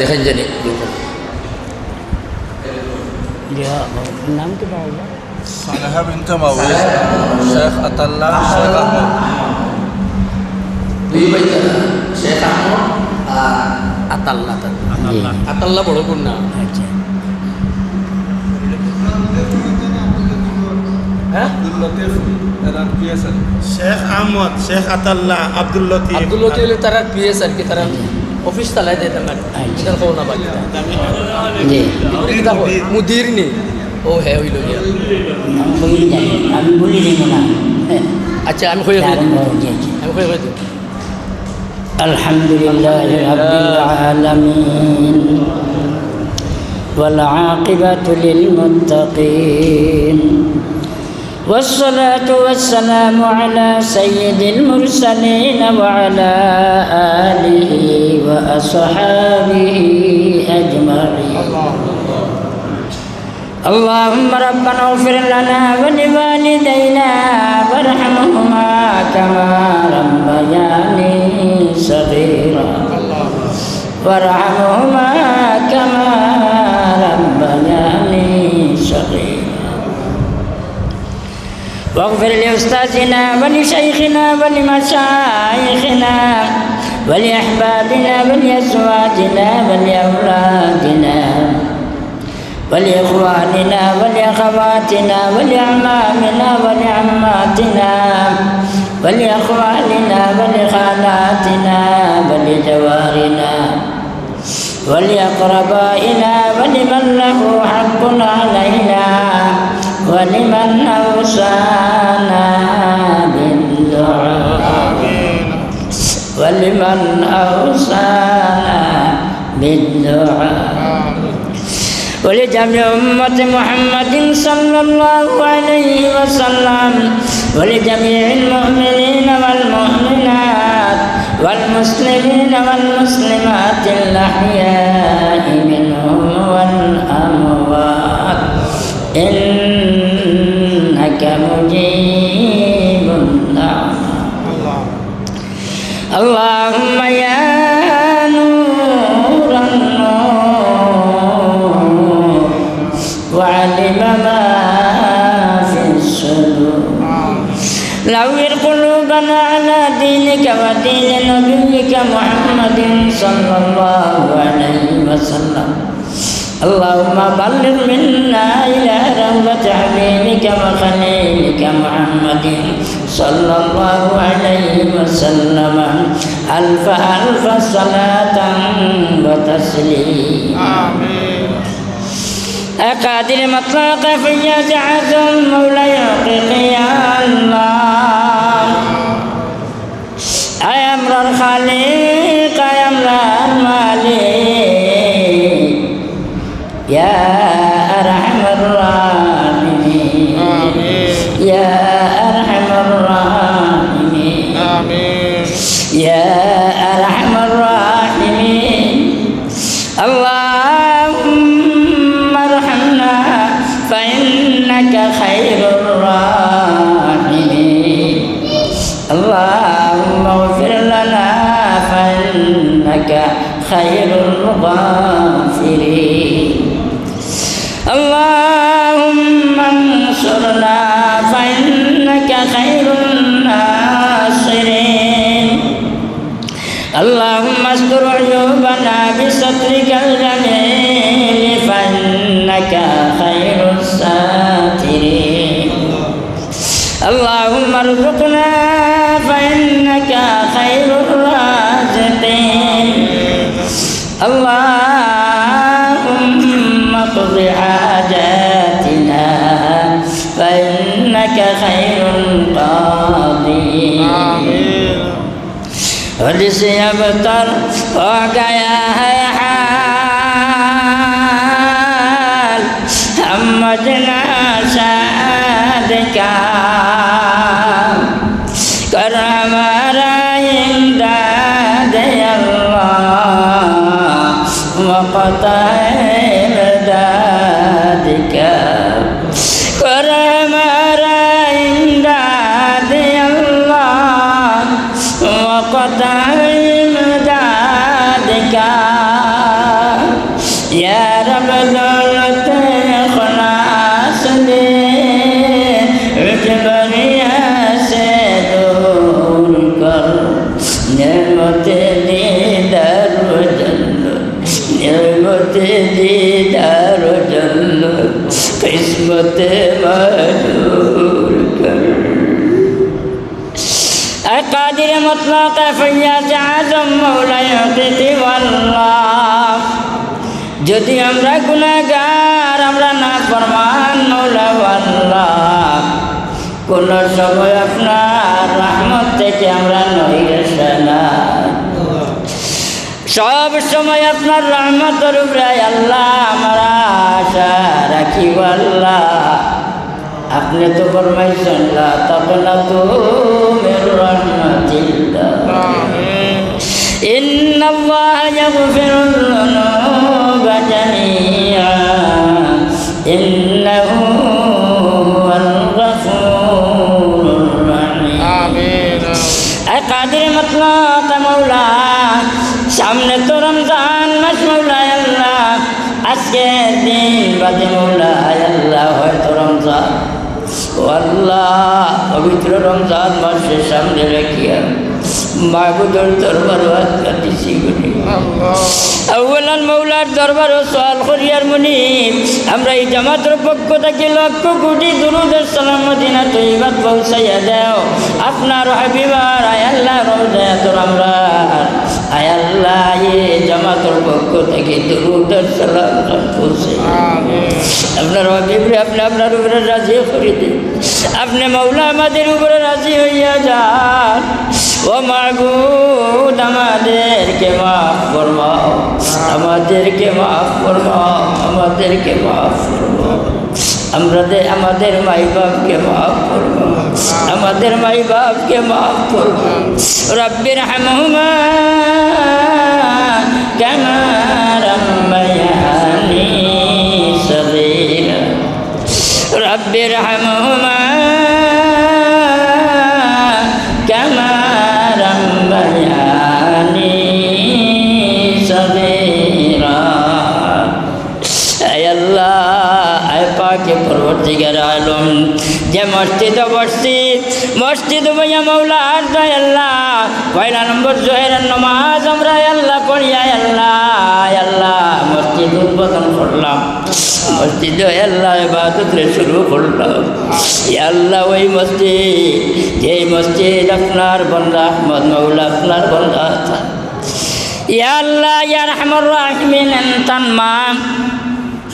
দেখেন জানি। নাম কি বাবা সালেহা বিনতে মাউইজ শেখ আতাল্লাহ শেখ আহমদ। দুই ভাই শেখ আহমদ আর আতাল্লা জি আতাল্লা বড় কন্যা আচ্ছা। হ্যাঁ? শেখ আহমদ শেখ আতাল্লাহ আব্দুল লতিফ। আব্দুল তারা পিএস আর কি তারা। অফিস চালাই দেয় তার এটার খবর না পাই জি মুদির নি ও হ্যাঁ হইল গিয়া আমি বলি জানি আমি বলি দিব না হ্যাঁ আচ্ছা আমি কই কই দিই। জি জি আমি কই কই দিই। الحمد لله رب العالمين والعاقبة للمتقين والصلاة والسلام على سيد المرسلين وعلى آله وأصحابه أجمعين. اللهم ربنا اغفر لنا ولوالدينا وارحمهما كما ربياني صغيرا. وارحمهما واغفر لأستاذنا ولشيخنا ولمشايخنا ولأحبابنا ولأزواجنا ولأولادنا ولإخواننا ولأخواتنا ولأعمامنا ولعماتنا ولأخوالنا ولخالاتنا ولجوارنا ولأقربائنا ولمن له حق علينا ولمن أوصانا بالدعاء ولمن أوصانا بالدعاء ولجميع أمة محمد صلى الله عليه وسلم. ولجميع المؤمنين والمؤمنات والمسلمين والمسلمات الأحياء منهم. لو قلوبنا على دينك ودين نبيك محمد صلى الله عليه وسلم اللهم بلغ منا إلى روضة حبيبك وخليلك محمد صلى الله عليه وسلم ألف ألف صلاة وتسليما أقاتل مطلق فيجعث المولى يقل يا الله. أيمر الخليق يا المالي. اللهم استر عيوبنا بسترك الجميل فإنك خير الساترين اللهم ارزقنا فإنك خير الرازقين اللهم اقض حاجاتنا فإنك خير القاضين से अब तर हो गया है हाल हम मजना शाद कर हमारा इमदाद अल्लाह वक़त है दाद का नेमत दीदार जन्नत नेमत दीदार जन्नत किस्मत मजूर कर কাদির মতলক ফৈয়াজ আজম মৌলাই হতে আল্লাহ যদি আমরা গুণাগার আমরা না ফরমান মৌলা আল্লাহ কোন সময় আপনার রহমত থেকে আমরা সব সময় আপনার রহমত উপরে আল্লাহ আমরা আশা রাখিব আল্লাহ। আপনি তো ফরমাইছেন লা তখন তো মির ইন্নাল্লাহ ইয়াগফিরুল যুনুব আল্লাহ, হয়তো রমজান। ও আল্লাহ, পবিত্র রমজান মাসের সামনে রাখিয়া মাগুদর দরবার হাত কাটিছি গুলি দয়ালান মৌলার দরবার ও সোয়াল করিয়ার মনি আমরা এই জামাতের পক্ষ থেকে লক্ষ কোটি দুরুদের সালাম মদিনা তৈবাদ পৌঁছাইয়া দেও। আপনার হাবিবার আয়াল্লাহ রোজায়াতর আমরা। আয়াল্লাহ এ জামাতের পক্ষ থেকে দুরুদের সালাম পৌঁছাইয়া আপনার হাবিবরে আপনি আপনার উপরে রাজি করে দিন। আপনি মৌলা আমাদের উপরে রাজি হইয়া যান। ও মাগুদ আমাদেরকে মা আমাদেরকে মাফ ফরমাও আমাদেরকে মাফ ফরমাও আমাদের আমাদের মাই বাপকে মাফ ফরমাও আমাদের মাই বাপকে মাফ ফরমাও রব্বির হামহুমা কামা রাব্বির হামহুমা মসজিদ ভাইয়া মৌলা দয় আল্লাহ। পয়লা নম্বর জোহের নমাজ আমরা আল্লাহ পড়ি আয় আল্লাহ আল্লাহ মসজিদ উদ্বোধন করলাম। মসজিদ আল্লাহ এবাদতরে শুরু করলাম। আল্লাহ ওই মসজিদ যে মসজিদ আপনার বন্দা আহমদ মৌলা আপনার বন্দা था ইয়া আল্লাহ ইয়া রহমান রাহিমিন তান মা।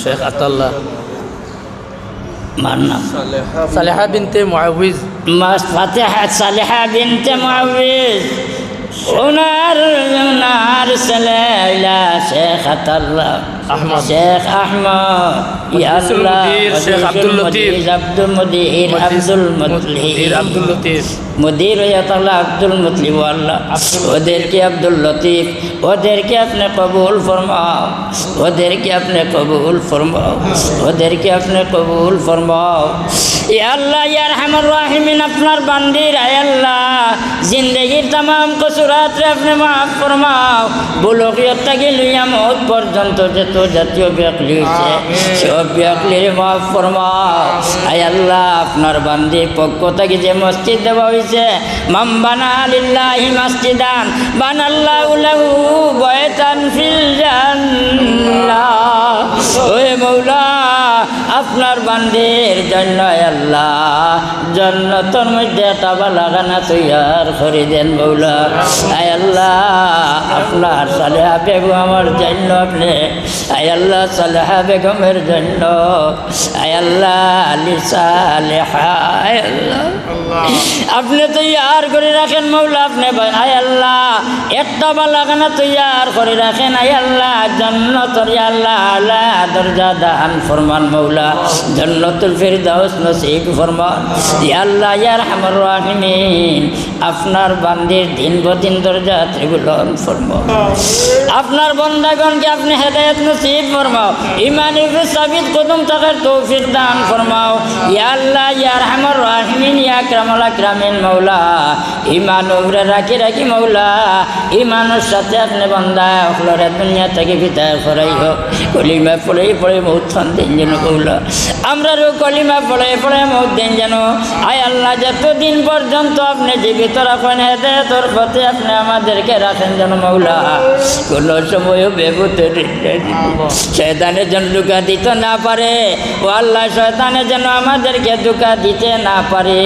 শেখ আতাল্লাহ। মার নাম। সালেহা বিনতে মুআউইজ। মাস ফাতিহা সালেহা বিনতে মুআউইজ। ওনার ওনার ছেলে ইলা শেখ আতাল্লাহ। শেখ আহমদ মজলিসুল শেখ আব্দুল লতিফ। আব্দুল মুদির আব্দুল মুতলিব মুদির আব্দুল লতিফ। মুদির তাল্লাহ আব্দুল মুতলিব আল্লাহ ওদেরকে আব্দুল লতিফ ওদেরকে আপনি কবুল ফরমাও ওদেরকে আপনি কবুল ফরমাও ওদেরকে আপনি কবুল ফরমাও। এ আল্লাহ ইয়ার হামর রাহিমিন আপনার বান্দির আয় আল্লাহ জিন্দগির তাম কসুরাত্রে আপনি মাফ ফরমাও। বুলকিয়ত থেকে লইয়া মত পর্যন্ত যত জাতীয় ব্যাকলি হয়েছে। সব ব্যাকলির মাফ ফরমাও। আয় আল্লাহ আপনার বান্দির পক্ষ থেকে যে মসজিদ দেওয়া হয়েছে মাম বানা লিল্লাহি মসজিদান বানাল্লাহু লাহু বয়তান ফিল জান্নাহ। ওয়ে মৌলা আপনার বান্দির জন্য আল্লাহ। জন্নতর মধ্যে টাবা লাগানা তৈয়ার করে দেন আয় আল্লাহ, আপনার সালেহা বেগম আমার জন্য আপনি। আয় আল্লাহ, সালেহা বেগমের জন্য। আয় আল্লাহ, আলি সালেহা, আয় আল্লাহ। আপনি তৈয়ার করে রাখেন মৌলা, আপনি আয় আল্লাহ, একটা বালাগানা তৈয়ার করে রাখেন। আয় আল্লাহ, জন্নতর ইয়া আল্লাহ আলা দরজা দান ফরমান মৌলা। জন্নতুল ফিরদাউস নসিব ফরমান। ইয়া আল্লাহ, ইয়া রহমান রাহিমিন। আপনার বান্দির দিন বদিন দরজা দরজাত বুলন ফরমাও আপনার বন্দাগণকে আপনি হেদায়ত নসিব ফরমাও। ইমানি সাবিত কদম থাকার তৌফিক দান ফরমাও। ইয়া আল্লাহ, ইয়া রহমান রাহিমিন, ইয়া ক্রামল আকরামিন মৌলা ইমান উপরে রাখি রাখি মৌলা ইমানের সাথে আপনি বন্দা অখলরে দুনিয়া থেকে বিদায় করাই হোক। কলিমা পড়ে পড়ে মৌত খান দিন যেন মৌলা আমরা রো কলিমা পড়ে পড়ে মৌত দিন যেন। আয় আল্লাহ, যতদিন পর্যন্ত আপনি জীবিত রাখেন হেদায়তর পথে আপনি আমাদেরকে রাখেন যেন মৌলা। কোনো সময় বেবুতের শয়তানের যেন দুকা দিতে না পারে। ও আল্লাহ শয়তানের যেন আমাদেরকে দুকা দিতে না পারে।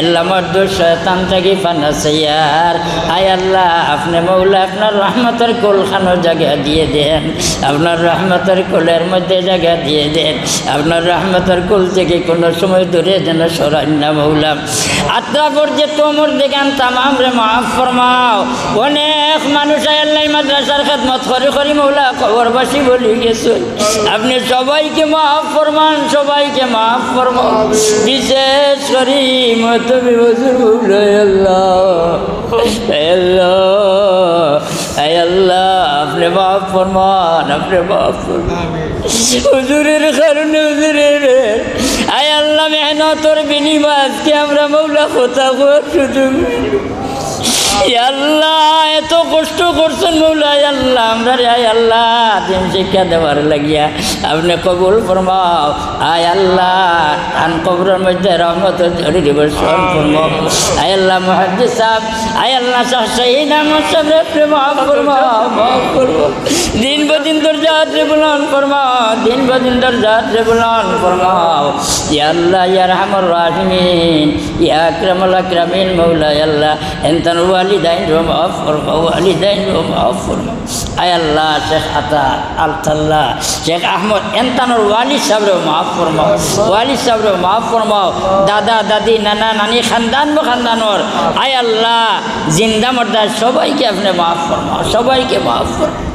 আল্লাহ মর্দ শয়তান থেকে ফানাসাইয়ার আয় আল্লাহ, আপনি মৌলা, আপনার রহমতের কোলখানো জায়গা দিয়ে দেন। আপনার রহমতের কোলের মধ্যে জায়গা দিয়ে দেন। আপনার রহমতের কোল থেকে কোনো সময় দূরে যেন সরান না মৌলা। আত্রা পর্যে তোমর দেখান তামাম রে মাফ ফরমাও। অনেক মানুষ আল্লাহ মাদ্রাসার খেদমত করে করি মৌলা, খবরবাসী বলি গেছে। আপনি সবাইকে মাফ ফরমান, সবাইকে মাফ ফরমান বিশেষ করি মতবি মৌলা আল্লাহ আপনি মাফ ফরমান, আপনি মাফ ফরমান। হুজুরের কারণে হুজুরের। আয় আল্লাহ মেহনতর বিনিময় আজকে আমরা মৌলা কথা সুযোগ। আল্লাহ, এত কষ্ট করছেন মৌলা ইয়া আল্লাহ, আমরা আয় আল্লাহ, দিন শিক্ষা দেওয়ার লাগিয়া আপনি কবুল ফরমাও। আয় আল্লাহ, আন কবরের মধ্যে রহমত ধরে ফরমাও। আয় আল্লাহ, মহাদ্দিস সাহেব, আয় আল্লাহ, শাহ মাফ ফরমাও দিন বদিন তোর জাত রে বুলন ফরমাও, দিন বদিন তোর জাত রে বুলন ফরমাও। ইয়া আল্লাহ, ইয়া রহমান রাহিমিন, ইয়া আকরামুল আকরামিন মৌলা ইয়া আল্লাহ, এনতান ওয়ালিদাইন রো মাফ ফরমাও ওয়ালিদাইন রো মাফ ফরমাও আয় আল্লাহ শেখ আতা আলতাল্লাহ, শেখ আহমদ এনতানোর ওয়ালি সাহেবরে মাফ ফরমাও, ওয়ালি সাহেবরে মাফ ফরমাও, দাদা, দাদি, নানা, নানি, খানদান বা খানদানোর, আয় আল্লাহ, জিন্দা মর্দা সবাইকে আপনি মাফ ফরমাও, সবাইকে মাফ ফরমাও।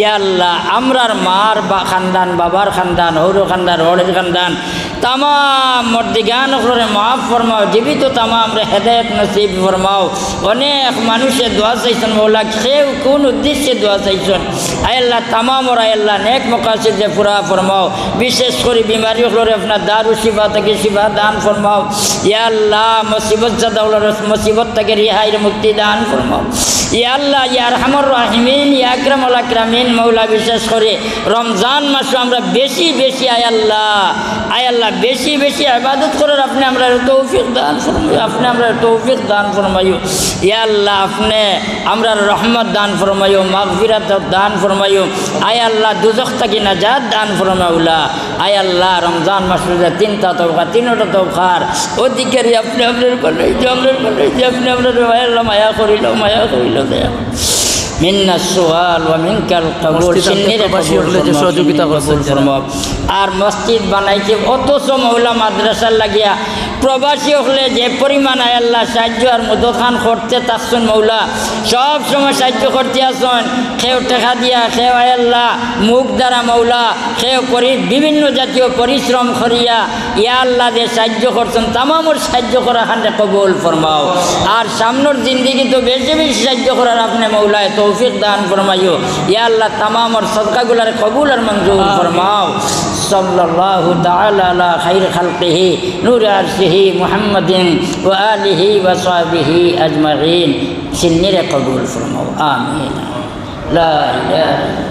ইয়া আল্লাহ, আমরার মার বা খানদান, বাবার খানদান, হৌর খানদান, হরের খানদান তাম মর্দিগান করে মাফ ফরমাও, জীবিত তামাম রে হেদায়ত নসিব ফরমাও। অনেক মানুষে দোয়া চাইছেন, মৌলা, কেউ কোন উদ্দেশ্যে দোয়া চাইছেন? আল্লাহ, তামাম ওরা নেক মকাশিদ যে পুরা ফরমাও। বিশেষ করে বিমারি হলরে আপনার দারু শিবা থেকে শিবা দান ফরমাও। ইয়া আল্লাহ, মুসিবত জাদাউলার মুসিবত থেকে রিহাইর মুক্তি দান ফরমাও। ইয়া আল্লাহ ইয়ার হামর রাহিমিন, ইয়া আকরাম আকরামিন, মৌলা বিশেষ করে রমজান মাসে আমরা বেশি বেশি আয় আল্লাহ আয় আল্লাহ, বেশি বেশি আবাদত করার আপনি আমরা তৌফিক দান ফরমাই, আপনি আমরা তৌফিক দান ফরমাইও। ইয়া আল্লাহ, আপনি আমরা রহমত দান ফরমাইও, মাগফিরাত দান ফরমাইও, আয় আল্লাহ দুজখ থাকি নাজাত দান ফরমাউলা। আয় আল্লাহ, রমজান মাসে তিনটা তৌকা তিনটা তৌকার অধিকারী আপনি আপনার বানাইছে আপনার বানাইছে আপনি আপনার মায়া করিল মায়া করিল। দয়া মিন্না আর মসজিদ বানাইছে অথচ মৌলা মাদ্রাসার লাগিয়া। প্রবাসী হলে যে পরিমাণ আয় আল্লাহ সাহায্য আর মদখান করতে তাকছেন মৌলা সব সময় সাহায্য করতে আসুন। খেও টেকা দিয়া খেও আয় আল্লাহ মুখ দ্বারা মৌলা খেও পরি বিভিন্ন জাতীয় পরিশ্রম করিয়া ইয়া আল্লাহ যে সাহায্য করছেন তামামর সাহায্য করা খানটা কবুল ফরমাও। আর সামনের জিন্দিগি তো বেশি বেশি সাহায্য করার আপনি মৌলায় তৌফিক দান ফরমাইও। ইয়া আল্লাহ তামামর সদকাগুলার কবুল আর মঞ্জুর ফরমাও। সাল্লাল্লাহু তাআলা আলা খাইর খালকিহি নূর আরশিহি মুহাম্মাদিন ওয়া আলিহি ওয়া সাহবিহি আজমাইন। সিন্নিরে কবুল ফরমাও। আমিন। লা ইলাহা